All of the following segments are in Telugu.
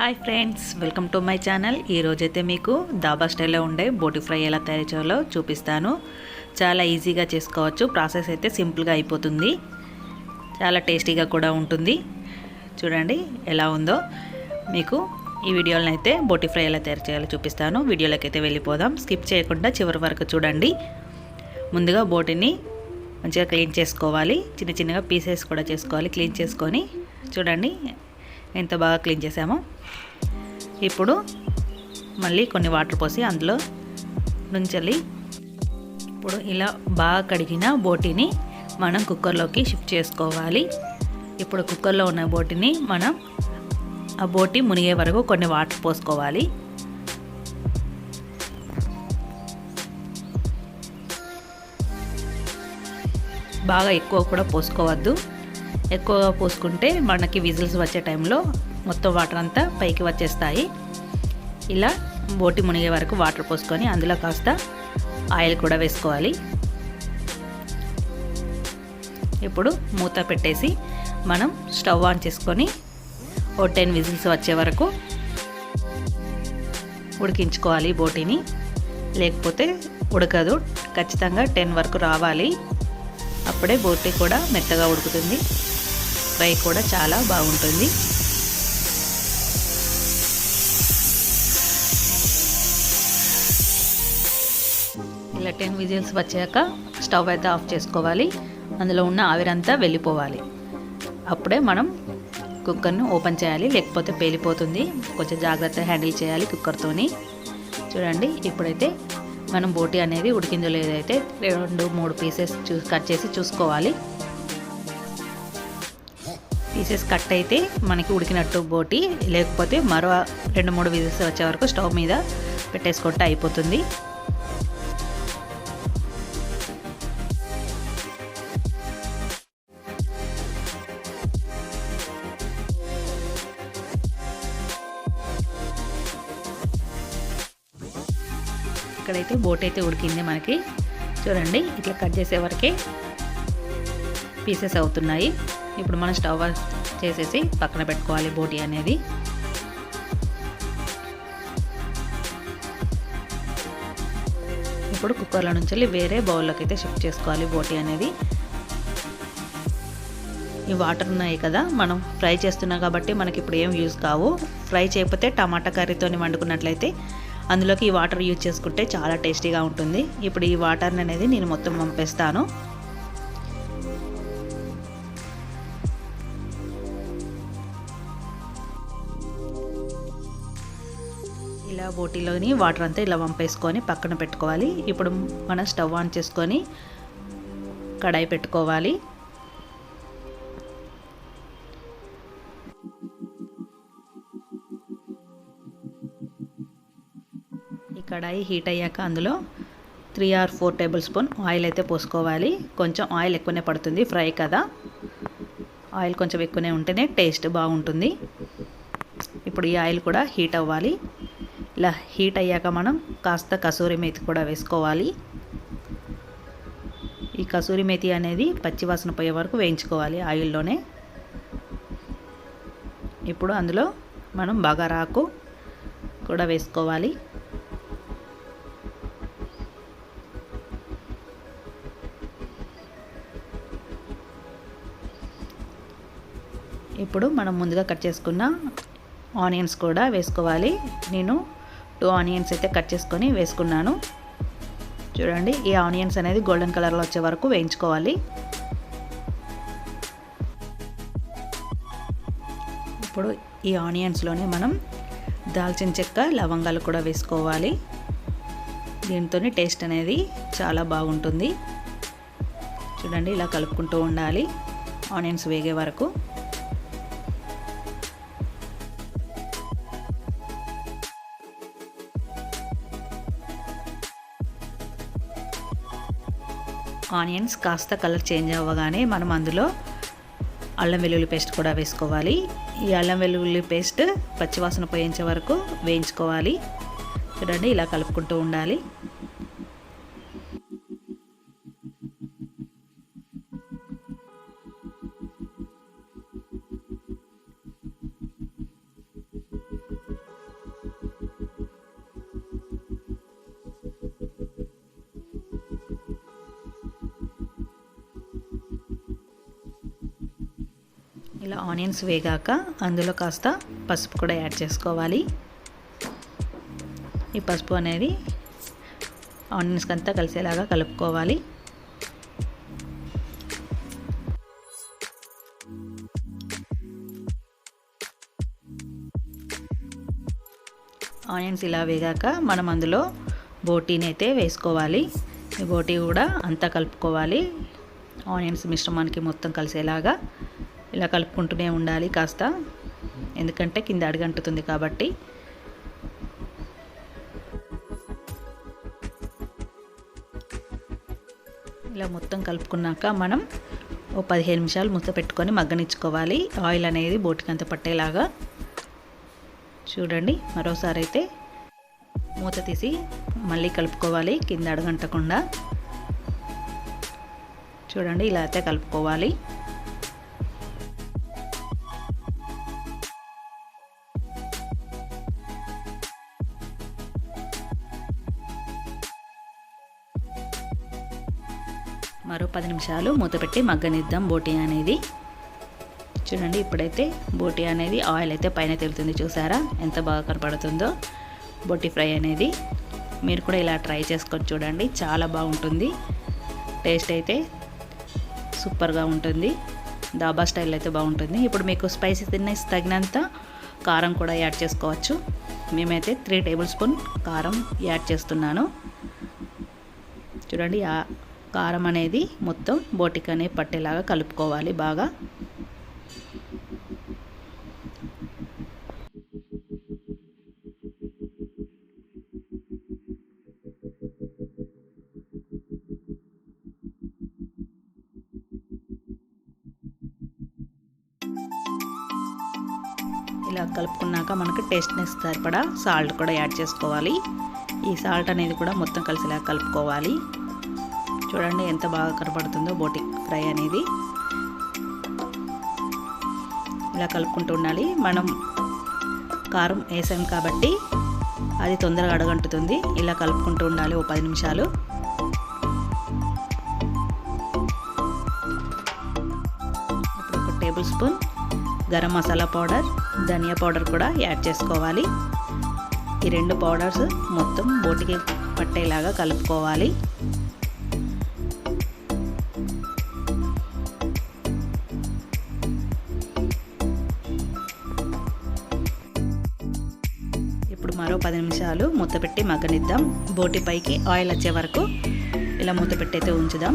Hi friends welcome to my channel. ఈరోజైతే మీకు దాబా స్టైల్లో ఉండే బోటి ఫ్రై ఎలా తయారు చేయాలో చూపిస్తాను. చాలా ఈజీగా చేసుకోవచ్చు. ప్రాసెస్ అయితే సింపుల్గా అయిపోతుంది. చాలా టేస్టీగా కూడా ఉంటుంది. చూడండి ఎలా ఉందో. మీకు ఈ వీడియోలను అయితే బోటి ఫ్రై ఎలా తయారు చేయాలో చూపిస్తాను. వీడియోలోకి అయితే వెళ్ళిపోదాం. స్కిప్ చేయకుండా చివరి వరకు చూడండి. ముందుగా బోటిని మంచిగా క్లీన్ చేసుకోవాలి. చిన్న చిన్నగా పీసెస్ కూడా చేసుకోవాలి. క్లీన్ చేసుకొని చూడండి ఎంత బాగా క్లీన్ చేసామో. ఇప్పుడు మళ్ళీ కొన్ని వాటర్ పోసి అందులో నుంచెల్లి ఇప్పుడు ఇలా బాగా కడిగిన బోటిని మనం కుక్కర్లోకి షిఫ్ట్ చేసుకోవాలి. ఇప్పుడు కుక్కర్లో ఉన్న బోటిని మనం ఆ బోటి మునిగే వరకు కొన్ని వాటర్ పోసుకోవాలి. బాగా ఎక్కువ కూడా పోసుకోవద్దు. ఎక్కువగా పోసుకుంటే మనకి విజిల్స్ వచ్చే టైంలో మొత్తం వాటర్ అంతా పైకి వచ్చేస్తాయి. ఇలా బోటి మునిగే వరకు వాటర్ పోసుకొని అందులో కాస్త ఆయిల్ కూడా వేసుకోవాలి. ఇప్పుడు మూత పెట్టేసి మనం స్టవ్ ఆన్ చేసుకొని ఓ టెన్ విజిల్స్ వచ్చే వరకు ఉడికించుకోవాలి బోటిని. లేకపోతే ఉడకదు. ఖచ్చితంగా టెన్ వరకు రావాలి. అప్పుడే బోటి కూడా మెత్తగా ఉడుకుతుంది. ఫ్రై కూడా చాలా బాగుంటుంది. ఇలా టెన్ విజిల్స్ వచ్చాక స్టవ్ అయితే ఆఫ్ చేసుకోవాలి. అందులో ఉన్న ఆవిరంతా వెళ్ళిపోవాలి. అప్పుడే మనం కుక్కర్ను ఓపెన్ చేయాలి. లేకపోతే పేలిపోతుంది. కొంచెం జాగ్రత్తగా హ్యాండిల్ చేయాలి కుక్కర్తోని. చూడండి ఇప్పుడైతే మనం బోటి అనేది ఉడికిందో లేదైతే రెండు మూడు పీసెస్ చూ కట్ చేసి చూసుకోవాలి. పీసెస్ కట్ అయితే మనకి ఉడికినట్టు బోటి లేకపోతే మరో రెండు మూడు విజిల్స్ వచ్చే వరకు స్టవ్ మీద పెట్టేసుకుంటే అయిపోతుంది. ఇక్కడైతే బోట్ అయితే ఉడికింది మనకి. చూడండి ఇట్లా కట్ చేసే వరకే పీసెస్ అవుతున్నాయి. ఇప్పుడు మనం స్టవ్ చేసేసి పక్కన పెట్టుకోవాలి బోటి అనేది. ఇప్పుడు కుక్కర్లో నుంచి వేరే బౌల్లోకి అయితే షిఫ్ట్ చేసుకోవాలి బోటి అనేది. ఈ వాటర్ ఉన్నాయి కదా మనం ఫ్రై చేస్తున్నాం కాబట్టి మనకి ఇప్పుడు ఏం యూజ్ కావు. ఫ్రై చేయకపోతే టమాటా కర్రీతో వండుకున్నట్లయితే అందులోకి ఈ వాటర్ యూజ్ చేసుకుంటే చాలా టేస్టీగా ఉంటుంది. ఇప్పుడు ఈ వాటర్ అనేది నేను మొత్తం పంపేస్తాను బోటీలోని వాటర్ అంతా ఇలా పంపేసుకొని పక్కన పెట్టుకోవాలి. ఇప్పుడు మనం స్టవ్ ఆన్ చేసుకొని కడాయి పెట్టుకోవాలి. ఈ కడాయి హీట్ అయ్యాక అందులో three or four tablespoon oil అయితే పోసుకోవాలి. కొంచెం ఆయిల్ ఎక్కువనే పడుతుంది ఫ్రై కదా. ఆయిల్ కొంచెం ఎక్కువనే ఉంటేనే టేస్ట్ బాగుంటుంది. ఇప్పుడు ఈ ఆయిల్ కూడా హీట్ అవ్వాలి. ఇలా హీట్ అయ్యాక మనం కాస్త కసూరి మేతి కూడా వేసుకోవాలి. ఈ కసూరి మేతి అనేది పచ్చివాసన పోయే వరకు వేయించుకోవాలి ఆయిల్లోనే. ఇప్పుడు అందులో మనం బగారాకు కూడా వేసుకోవాలి. ఇప్పుడు మనం ముందుగా కట్ చేసుకున్న ఆనియన్స్ కూడా వేసుకోవాలి. నేను టూ ఆనియన్స్ అయితే కట్ చేసుకొని వేసుకున్నాను. చూడండి ఈ ఆనియన్స్ అనేది గోల్డెన్ కలర్లో వచ్చే వరకు వేయించుకోవాలి. ఇప్పుడు ఈ ఆనియన్స్లోనే మనం దాల్చిన చెక్క లవంగాలు కూడా వేసుకోవాలి. దీంతో టేస్ట్ అనేది చాలా బాగుంటుంది. చూడండి ఇలా కలుపుకుంటూ ఉండాలి. ఆనియన్స్ వేగే వరకు. ఆనియన్స్ కాస్త కలర్ చేంజ్ అవ్వగానే మనం అందులో అల్లం వెల్లుల్లి పేస్ట్ కూడా వేసుకోవాలి. ఈ అల్లం వెల్లుల్లి పేస్ట్ పచ్చివాసన పోయించే వరకు వేయించుకోవాలి. చూడండి ఇలా కలుపుకుంటూ ఉండాలి. ఇలా ఆనియన్స్ వేగాక అందులో కాస్త పసుపు కూడా యాడ్ చేసుకోవాలి. ఈ పసుపు అనేది ఆనియన్స్కి అంతా కలిసేలాగా కలుపుకోవాలి. ఆనియన్స్ ఇలా వేగాక మనం అందులో బోటీని అయితే వేసుకోవాలి. ఈ బోటీ కూడా అంతా కలుపుకోవాలి. ఆనియన్స్ మిశ్రమానికి మొత్తం కలిసేలాగా ఇలా కలుపుకుంటూనే ఉండాలి కాస్త. ఎందుకంటే కింద అడుగంటుతుంది కాబట్టి. ఇలా మొత్తం కలుపుకున్నాక మనం ఓ పదిహేను నిమిషాలు మూత పెట్టుకొని మగ్గనిచ్చుకోవాలి. ఆయిల్ అనేది బోటికంత అంత పట్టేలాగా. చూడండి మరోసారి అయితే మూత తీసి మళ్ళీ కలుపుకోవాలి కింద అడగంటకుండా చూడండి ఇలా అయితే కలుపుకోవాలి. మరో పది నిమిషాలు మూతపెట్టి మగ్గనిద్దాం. బోటి అనేది చూడండి ఇప్పుడైతే బోటీ అనేది ఆయిల్ అయితే పైన తెలుతుంది చూసారా? ఎంత బాగా కనపడుతుందో. బొట్టి ఫ్రై అనేది మీరు కూడా ఇలా ట్రై చేసుకొని చూడండి. చాలా బాగుంటుంది. టేస్ట్ అయితే సూపర్గా ఉంటుంది. దాబా స్టైల్ అయితే బాగుంటుంది. ఇప్పుడు మీకు స్పైసీ తిన్న తగినంత కారం కూడా యాడ్ చేసుకోవచ్చు. మేమైతే త్రీ టేబుల్ స్పూన్ కారం యాడ్ చేస్తున్నాను. చూడండి కారం అనేది మొత్తం బోటికనే పట్టేలాగా కలుపుకోవాలి బాగా. ఇలా కలుపుకున్నాక మనకి టేస్ట్నెస్ సరిపడా సాల్ట్ కూడా యాడ్ చేసుకోవాలి. ఈ సాల్ట్ అనేది కూడా మొత్తం కలిసిలా కలుపుకోవాలి. చూడండి ఎంత బాగా కనపడుతుందో బోటి ఫ్రై అనేది. ఇలా కలుపుకుంటూ ఉండాలి. మనం కారం వేసాం కాబట్టి అది తొందరగా అడగంటుతుంది. ఇలా కలుపుకుంటూ ఉండాలి ఓ పది నిమిషాలు. ఇప్పుడు ఒక tablespoon garam masala powder ధనియా పౌడర్ కూడా యాడ్ చేసుకోవాలి. ఈ రెండు పౌడర్స్ మొత్తం బోటికి పట్టేలాగా కలుపుకోవాలి. మరో పది నిమిషాలు మూత పెట్టి మగ్గనిద్దాం. బోటి పైకి ఆయిల్ వచ్చే వరకు ఇలా మూత పెట్టి అయితే ఉంచుదాం.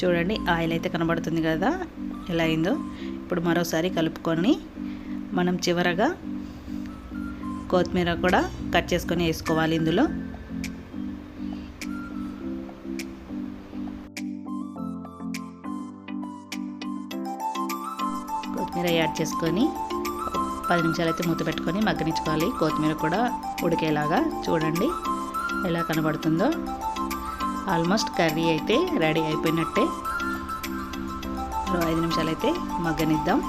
చూడండి ఆయిల్ అయితే కనబడుతుంది కదా? ఎలా అయిందో? ఇప్పుడు మరోసారి కలుపుకొని మనం చివరగా కొత్తిమీర కూడా కట్ చేసుకొని వేసుకోవాలి ఇందులో. కొత్తిమీర యాడ్ చేసుకొని పది నిమిషాలు అయితే మూత పెట్టుకొని మగ్గనించుకోవాలి కొత్తిమీర కూడా ఉడికేలాగా చూడండి ఎలా కనబడుతుందో. ఆల్మోస్ట్ కర్రీ అయితే రెడీ అయిపోయినట్టే. ఐదు నిమిషాలు అయితే మగ్గనిద్దాం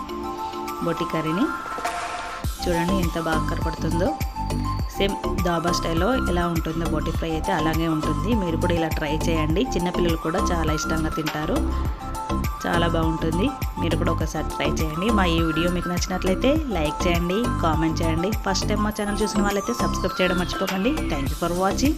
బొట్టి కర్రీని. చూడండి ఎంత బాగా కనపడుతుందో సేమ్ దాబా స్టైల్లో ఎలా ఉంటుందో బోటి ఫ్రై అయితే అలాగే ఉంటుంది. మీరు కూడా ఇలా ట్రై చేయండి. చిన్నపిల్లలు కూడా చాలా ఇష్టంగా తింటారు. చాలా బాగుంటుంది. మీరు కూడా ఒకసారి ట్రై చేయండి. మా ఈ వీడియో మీకు నచ్చినట్లయితే లైక్ చేయండి కామెంట్ చేయండి. ఫస్ట్ టైం మా ఛానల్ చూసిన వాళ్ళైతే సబ్స్క్రైబ్ చేయడం మర్చిపోకండి. Thank you for watching